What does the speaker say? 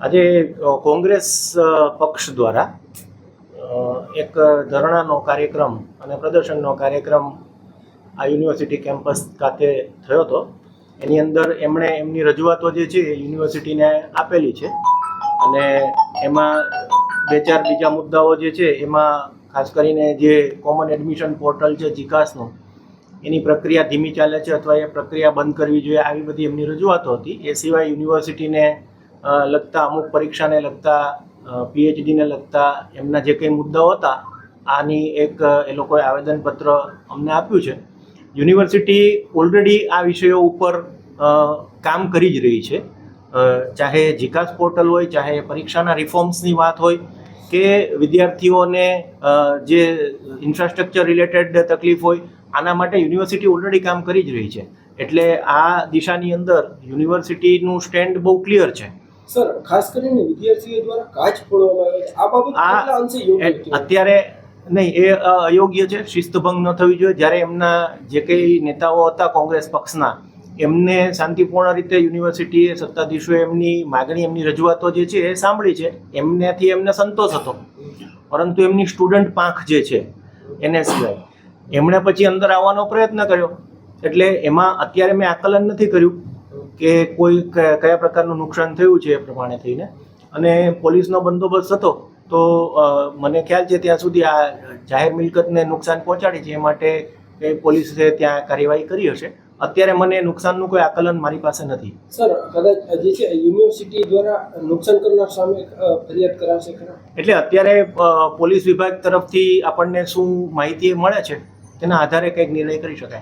આજે કોંગ્રેસ પક્ષ દ્વારા એક ધરણાનો કાર્યક્રમ અને પ્રદર્શનનો કાર્યક્રમ આ યુનિવર્સિટી કેમ્પસ ખાતે થયો હતો. એની અંદર એમણે એમની રજૂઆતો જે છે યુનિવર્સિટીને આપેલી છે. અને એમાં બે ચાર બીજા મુદ્દાઓ જે છે એમાં ખાસ કરીને જે કોમન એડમિશન પોર્ટલ છે જીકાસનું, એની પ્રક્રિયા ધીમી ચાલે છે અથવા એ પ્રક્રિયા બંધ કરવી જોઈએ, આવી બધી એમની રજૂઆતો હતી. એ સિવાય યુનિવર્સિટીને લગતા અમુક પરીક્ષાને લગતા પીએચડીને લગતા એમના જે કંઈ મુદ્દાઓ હતા, આની એક એ લોકોએ આવેદનપત્ર અમને આપ્યું છે. યુનિવર્સિટી ઓલરેડી આ વિષયો ઉપર કામ કરી જ રહી છે. ચાહે જીકાસ પોર્ટલ હોય, ચાહે પરીક્ષાના રિફોર્મ્સની વાત હોય, કે વિદ્યાર્થીઓને જે ઇન્ફ્રાસ્ટ્રક્ચર રિલેટેડ તકલીફ હોય, આના માટે યુનિવર્સિટી ઓલરેડી કામ કરી જ રહી છે. એટલે આ દિશાની અંદર યુનિવર્સિટીનું સ્ટેન્ડ બહુ ક્લિયર છે. સર ખાસ કરીને વિદ્યાર્થીઓ દ્વારા કાચ ફોડવામાં આવે છે. આ બાબત કેટલા અંશે યોગ્ય અત્યારે નહીં એ અયોગ્ય છે. શિસ્તભંગ ન થવી જોઈએ. જ્યારે એમના જે કંઈ નેતાઓ હતા કોંગ્રેસ પક્ષના એમને શાંતિપૂર્ણ રીતે યુનિવર્સિટીએ સત્તાધીશોએ એમની માગણી એમની રજૂઆતો જે છે એ સાંભળી છે. એમનેથી એમને સંતોષ હતો. પરંતુ એમની સ્ટુડન્ટ પાંખ જે છે એને સિવાય એમણે પછી અંદર આવવાનો પ્રયત્ન કર્યો. એટલે એમાં અત્યારે મેં આકલન નથી કર્યું. કે કોઈ કયા પ્રકારનું નુકસાન થયું છે એ પ્રમાણે થઈને. અને પોલીસનો બંદોબસ્ત હતો તો મને ખ્યાલ છે ત્યાં સુધી આ જાહેર મિલકતને નુકસાન પહોંચાડી છે એ માટે એ પોલીસે ત્યાં કાર્યવાહી કરી હશે. અત્યારે મને નુકસાનનું કોઈ આકલન મારી પાસે નથી. સર કદાચ જે છે યુનિવર્સિટી દ્વારા નુકસાન કરનાર સામે ફરિયાદ કરાશે ખરા? એટલે અત્યારે પોલીસ વિભાગ તરફથી આપણને શું માહિતી મળે છે તેના આધારે કંઈક નિર્ણય કરી શકાય.